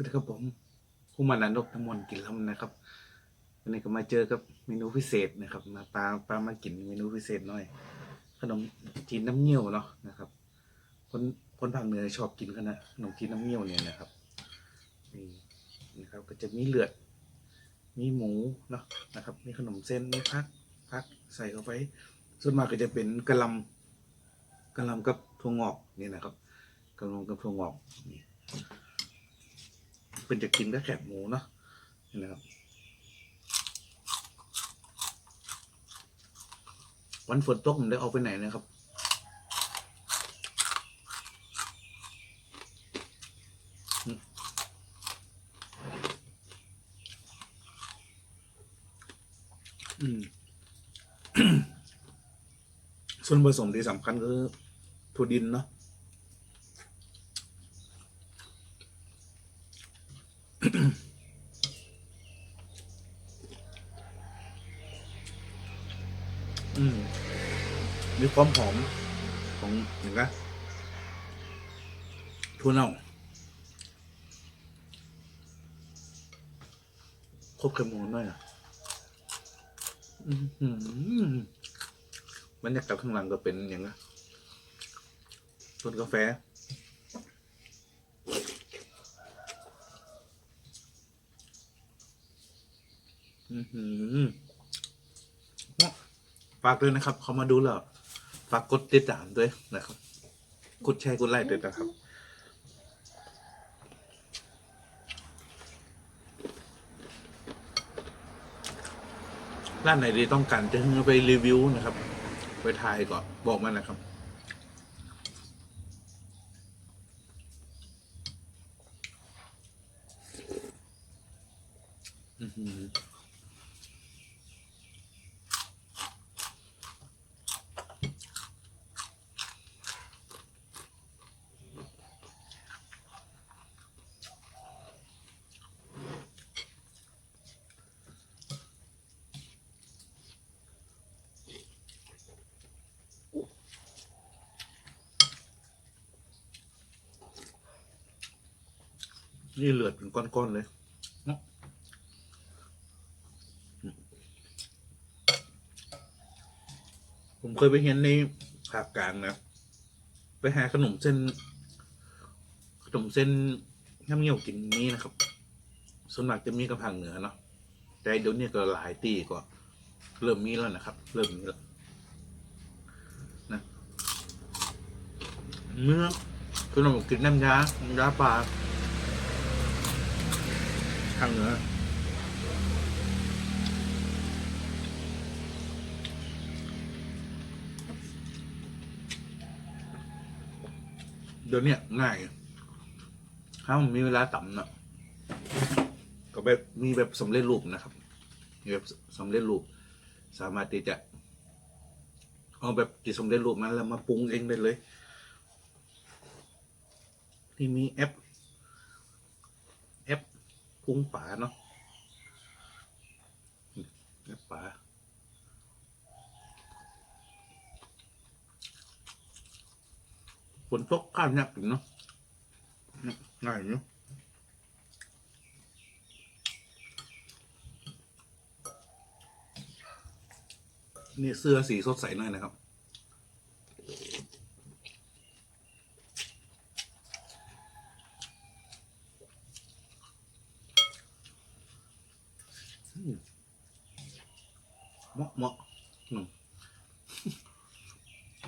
วัสดีครับผมผู้มานานกน้ำมนต์กินลำนะครับ วันนี้ก็มาเจอกับเมนูพิเศษนะครับ มาปลาปลามากินเมนูพิเศษหน่อย ขนมจีนน้ำเงี้ยวเนาะนะครับ คนคนภาคเหนือชอบกินกันนะขนมจีนน้ำเงี้ยวเนี่ยนะครับนี่นะครับ ก็จะมีเลือด มีหมูเนาะนะครับ มีขนมเส้นมีพักพักใส่เข้าไป ส่วนมากก็จะเป็นกะลำกะลำกับถั่วงอกนี่นะครับกะลำกับถั่วงอกนี่ เป็นจะกินก็แคบหมูเนาะนี่นะครับ วันฝนตกผมได้ออกไปไหนนะครับอืมส่วนผสมที่สำคัญก็คือถั่วดินเนาะ อืม มีความหอมของอย่างไรถั่วเน่าครบเค็มหมูหน่อยอะอือหือบรรยากาศข้างหลังก็เป็นอย่างไรต้นกาแฟ อือหือ ฝากด้วยนะครับ เขามาดูแล้วฝากกดติดตามด้วยนะครับ กดแชร์กดไลค์ด้วยนะครับ ร้านไหนดีต้องการจะให้ไปรีวิวนะครับ ไปถ่ายก่อนบอกมานะครับ อือหือ นี่เลือดเป็นก้อนๆเลยเนาะผมเคยไปเห็นในภาคกลางนะ ไปหาขนมเส้น ขนมเส้นน้ำเงี้ยวกินนี้นะครับส่วนมากจะมีกระพังเหนือเนาะแต่เดี๋ยวนี้ก็หลายตีก็ เริ่มมีแล้วนะครับ เริ่มมีแล้วนะเมื่อขนมกินน้ำยาน้ำยาปลา ทางเหนือเดี๋ยวนี้ง่าย ถ้ามันมีเวลาต่ำเนาะก็แบบมีแบบสำเร็จรูปนะครับ มีแบบสำเร็จรูป สามารถที่จะ เอาแบบที่สำเร็จรูปมาแล้วมาปรุงเองได้เลย ที่มีแอป ปรุงป่าเนาะแอปป่าฝนตกข้ามยากถึงเนาะง่ายเนาะนี่เสื้อสีสดใสหน่อยนะครับ เหมาะหมาะอืม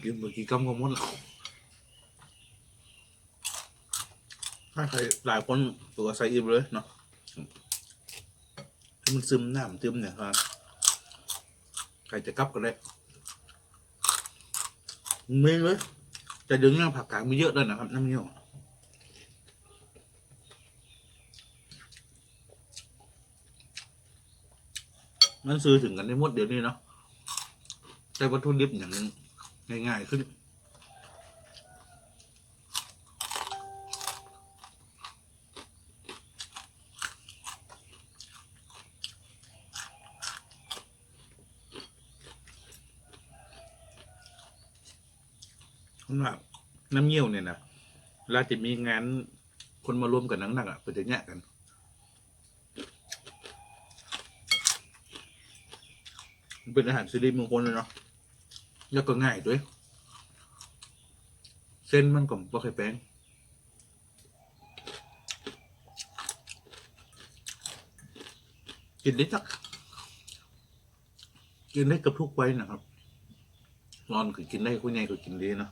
กินเมื่อกี้กำก็มดแล้วถ้าใครหลายคนตัวใส่อิ่มเลยเนาะให้มันซึมน้ำซึมเนี่ยครับใครจะกลับก็ได้มีเลยแต่เดี๋ยวนี้ผักกาดมีเยอะเลยนะครับน้ำเงี้ยว มันซื้อถึงกันได้หมดเดี๋ยวนี้เนาะแต่วัตถุดิบอย่างง่ายๆขึ้นน้ำเงี้ยวเนี่ยนะเวลาจะมีงานคนมารวมกันหนักๆอะเป็นจะแยกกัน มันเป็นอาหารสิริมงคลเลยเนาะแล้วก็ง่ายด้วย เส้นมันก็บ่เคยแป้งกินได้สักกินได้กับทุกไว้นะครับรอนคือกินได้คุณยายก็กินดีเนาะ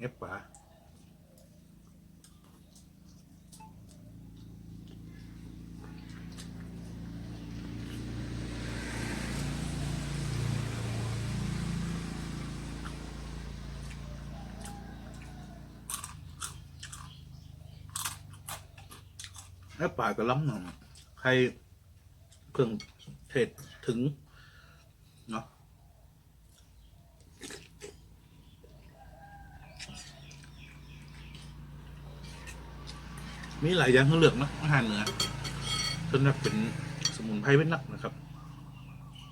ตกเอฟปลาเอฟปลาก็ล้ำหน่อยใครเครื่องเทศถึง เนาะ มีหลายอย่างให้เลือกนะอาหารเหนือสำหรับเป็นสมุนไพรเป็นหลักนะครับ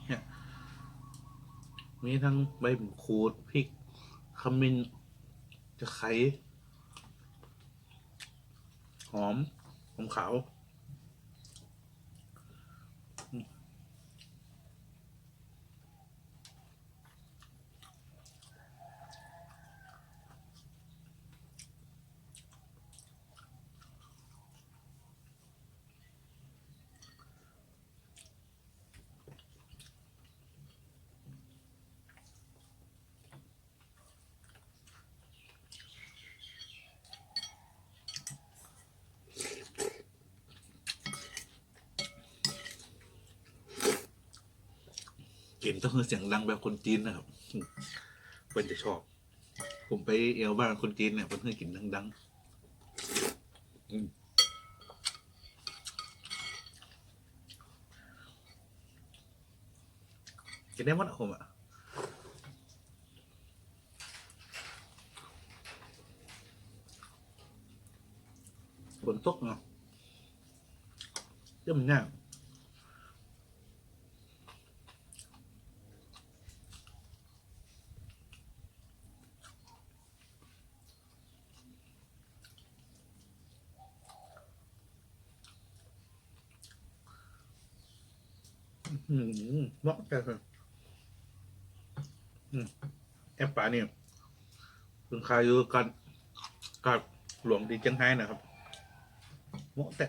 เนี่ย มีทั้งใบมะขูดพริกขมิ้นจะไคหอมหอมขาว กินต้องคือเสียงดังแบบคนจีนนะครับเพื่อนจะชอบ ผมไปเอวบ้านคนจีนเนี่ยเพื่อนเคยกินดังๆอืมกินได้หมดอะผมอะฝนตกเนาะเริ่มง่าย อืมเหมาะกันเลยอืมแอปป่านี่คุณคายอยู่กันกับหลวงดีเจียงไฮ้นะครับเหมาะแต่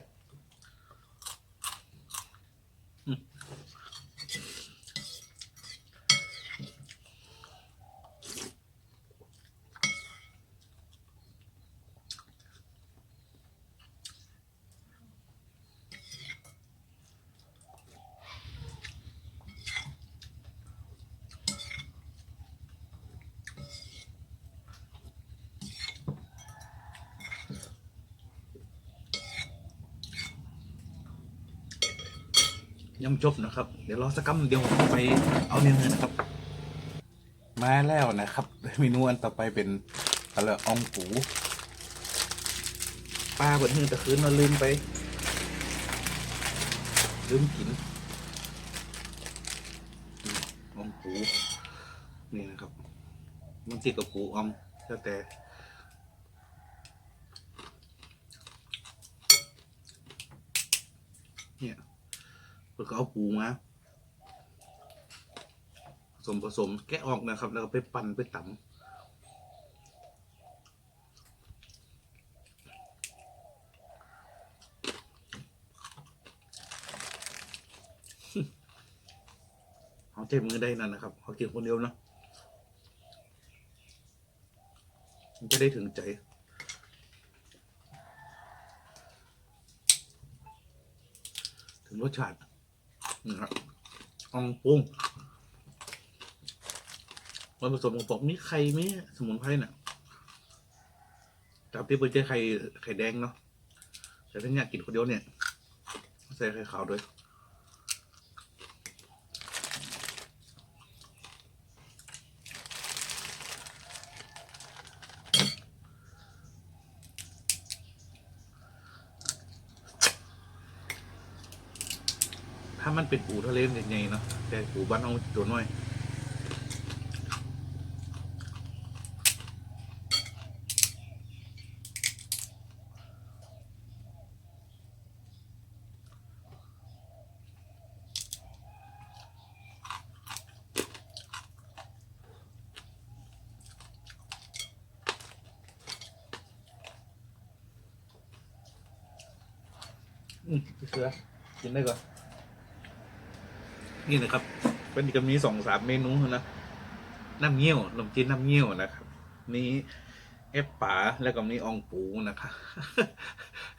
ยังจบนะครับ เดี๋ยวรอสักกัมเดี๋ยวไปเอาเนื้อนะครับ มาแล้วนะครับเมนูอันต่อไปเป็นอะไรอองปูปลาบนหื้อตะคืนเราลืมไป ลืมกินอองปูนี่นะครับ มันติดกับปูออมแล้วแต่ เนี่ย แล้วก็เอาปูมาผสมผสมแกะออกนะครับ แล้วก็ไปปั่นไปตำเขาเจ็บมือได้นั่นนะครับเขากินคนเดียวนะมันจะได้ถึงใจถึงรสชาติ นะครับอองปุ้งมันผสมกับปอกมีไข่ไหมสมุนไพรเนี่ยจากที่ไปเจอไข่ไข่แดงเนาะแต่ถ้าอยากกินคนเดียวเนี่ยใส่ไข่ขาวด้วย มันเป็นปูทะเลมันใหญ่เนาะแต่ปูบ้านเอาตัวน้อยอืมเสือกินได้ก่อน นี่นะครับเป็นก็มีสองสามเมนูนะน้ำเงี้ยวขนมจีนน้ำเงี้ยวนะครับมีเอฟป๋าแล้วก็มีอองปูนะครับ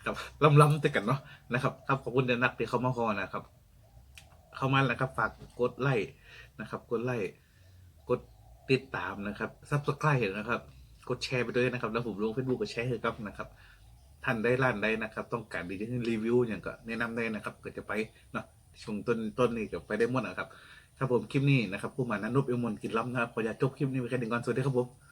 ครับล้ำๆแต่กันเนาะนะครับครับขอบคุณเดนนักที่เข้ามาพอนะครับ เข้ามาแล้วครับฝากกดไลค์นะครับกดไลค์กดติดตามนะครับซับสไครต์นะครับ กดแชร์ไปด้วยนะครับ แล้วผมลงเฟซบุ๊กก็แชร์ให้ครับนะครับท่านได้ร้านได้นะครับ ต้องการดีที่รีวิวอย่างก็แนะนำได้นะครับก็จะไปเนาะ ช่วงต้นต้นนี้ก็ไปได้หมดนะครับครับผมคลิปนี้นะครับผู้มานันนุบเอมมนกินล้ำนะครับขออยากจบคลิปนี้ไปแค่หนึ่งก่อนสวัสดีครับผม